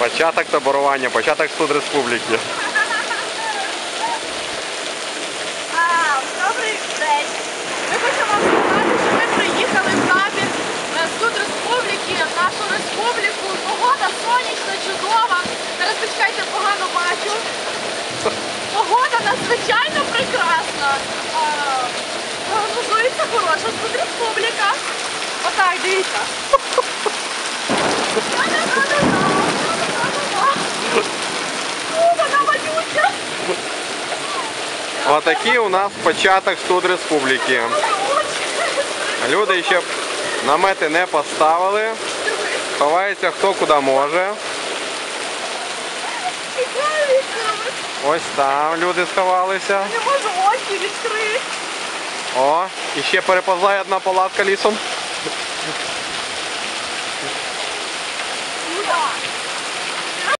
Початок таборування, початок суд республіки. Добрий день. Ми хочемо вам сказати, що ми приїхали в табір суд республіки, в нашу республіку. Погода сонячна, чудова. Зараз почекайте, погано бачу. Погода надзвичайно прекрасна. Прогнозується хороша суд республіка. Отак, дивіться. Отакий у нас початок суд республіки. Люди ще намети не поставили. Ховається хто куди може. Ось там люди сховалися. Не можу очі відкрити. О, і ще переповзає одна палатка лісом.